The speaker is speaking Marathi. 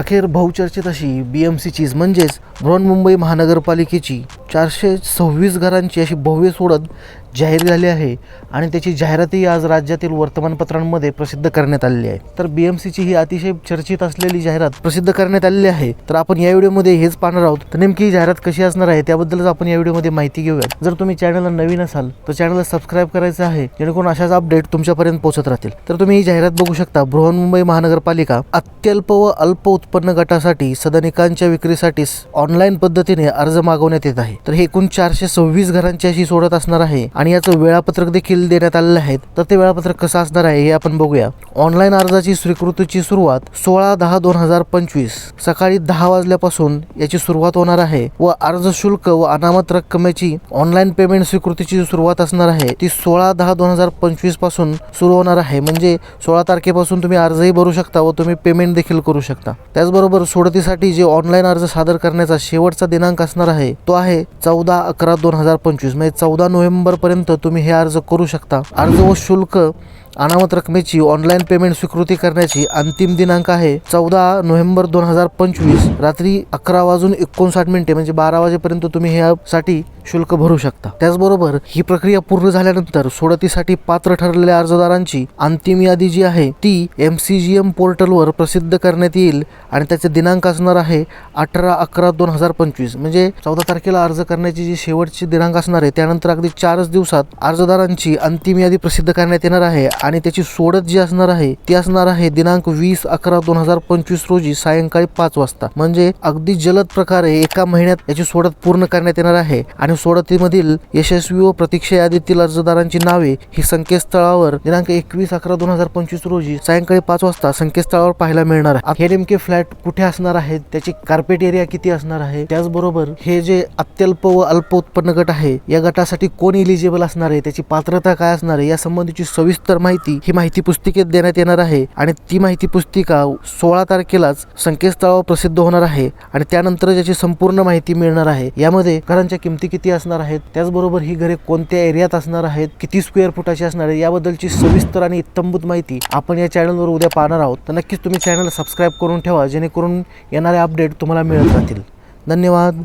अखेर बहुचर्चित अशी बी एम सी चीज म्हणजेच बृहन्मुंबई महानगरपालिकेची चारशे सव्वीस घरांची अशी भव्य सोडत जाहीर झाली आहे आणि त्याची जाहिरातही आज राज्यातील वर्तमानपत्रांमध्ये प्रसिद्ध करण्यात आलेली आहे. तर बी एम सीची ही अतिशय चर्चित असलेली जाहिरात प्रसिद्ध करण्यात आलेली आहे. तर आपण या व्हिडिओमध्ये हेच पाहणार आहोत. तर नेमकी ही जाहिरात कशी असणार आहे त्याबद्दलच आपण या व्हिडिओमध्ये माहिती घेऊया जर तुम्ही चॅनलला नवीन असाल तर चॅनलला सबस्क्राईब करायचं आहे जेणेकरून अशाच अपडेट तुमच्यापर्यंत पोहोचत राहतील. तर तुम्ही ही जाहिरात बघू शकता. बृहन्मुंबई महानगरपालिका अत्यल्प व अल्प उत्पन्न गटासाठी सदनिकांच्या विक्रीसाठी ऑनलाईन पद्धतीने अर्ज मागवण्यात येत आहे. तर हे एकूण चारशे सव्वीस घरांची अशी सोडत असणार आहे. आणि याचं वेळापत्रक देखील देण्यात आलेलं आहे. तर ते वेळापत्रक कसं असणार आहे हे आपण बघूया. ऑनलाईन अर्जाची स्वीकृतीची सुरुवात सोळा दहा दोन हजार पंचवीस सकाळी दहा वाजल्यापासून याची सुरुवात होणार आहे व अर्ज शुल्क व अनामत रक्कमेची ऑनलाईन पेमेंट स्वीकृतीची सुरुवात असणार आहे. ती सोळा दहा दोन हजार पंचवीसपासून सुरू होणार आहे. म्हणजे सोळा तारखेपासून तुम्ही अर्जही भरू शकता व तुम्ही पेमेंट देखील करू शकता. त्याचबरोबर सोडतीसाठी जे ऑनलाईन अर्ज सादर करण्याचा शेवटचा दिनांक असणार आहे तो आहे चौदा अकरा दोन हजार पंचवीस. म्हणजे चौदा नोव्हेंबर पर्यंत तुम्ही हे अर्ज करू शकता. अर्ज व शुल्क अनामत रकमेची ऑनलाईन पेमेंट स्वीकृती करण्याची अंतिम दिनांक आहे चौदा नोव्हेंबर दोन हजार पंचवीस रात्री अकरा वाजून एकोणसाठ मिनिटे म्हणजे बारा वाजेपर्यंत तुम्ही ह्यासाठी शुल्क भरू शकता. त्याचबरोबर ही प्रक्रिया पूर्ण झाल्यानंतर सोडतीसाठी पात्र ठरलेल्या अर्जदारांची अंतिम यादी जी आहे ती एम सी जी एम पोर्टलवर प्रसिद्ध करण्यात येईल आणि त्याचे दिनांक असणार आहे अठरा अकरा दोन हजार पंचवीस. म्हणजे चौदा तारखेला अर्ज करण्याची जी शेवटची दिनांक असणार आहे त्यानंतर अगदी चारच दिवसात अर्जदारांची अंतिम यादी प्रसिद्ध करण्यात येणार आहे आणि त्याची सोडत जी असणार आहे ती असणार आहे दिनांक वीस अकरा दोन हजार पंचवीस रोजी सायंकाळी पाच वाजता. म्हणजे अगदी जलद प्रकारे एका महिन्यात याची सोडत पूर्ण करण्यात येणार आहे. आणि सोडतीमधील यशस्वी व प्रतीक्षा यादीतील अर्जदारांची नावे ही संकेतस्थळावर दिनांक एकवीस अकरा दोन हजार पंचवीस रोजी सायंकाळी पाच वाजता संकेतस्थळावर पाहायला मिळणार. आहे हे नेमके फ्लॅट कुठे असणार आहेत त्याची कार्पेट एरिया किती असणार आहे? त्याचबरोबर हे जे अत्यल्प व अल्प उत्पन्न गट आहे या गटासाठी कोण इलिजिबल असणार आहे? त्याची पात्रता काय असणार आहे? या संबंधीची सविस्तर माहिती माहिती ही माहिती पुस्तिकेत देण्यात येणार आहे आणि ती माहिती पुस्तिका सोळा तारखेलाच संकेतस्थळावर प्रसिद्ध होणार आहे आणि त्यानंतर ज्याची संपूर्ण माहिती मिळणार आहे यामध्ये घरांच्या किमती किती असणार आहेत त्याचबरोबर ही घरे कोणत्या एरियात असणार आहेत किती स्क्वेअर फुटाची असणार आहे याबद्दलची सविस्तर आणि इत्तंभूत माहिती आपण या चॅनलवर उद्या पाहणार आहोत. तर नक्कीच तुम्ही चॅनल सबस्क्राईब करून ठेवा जेणेकरून येणारे अपडेट तुम्हाला मिळत राहतील. धन्यवाद.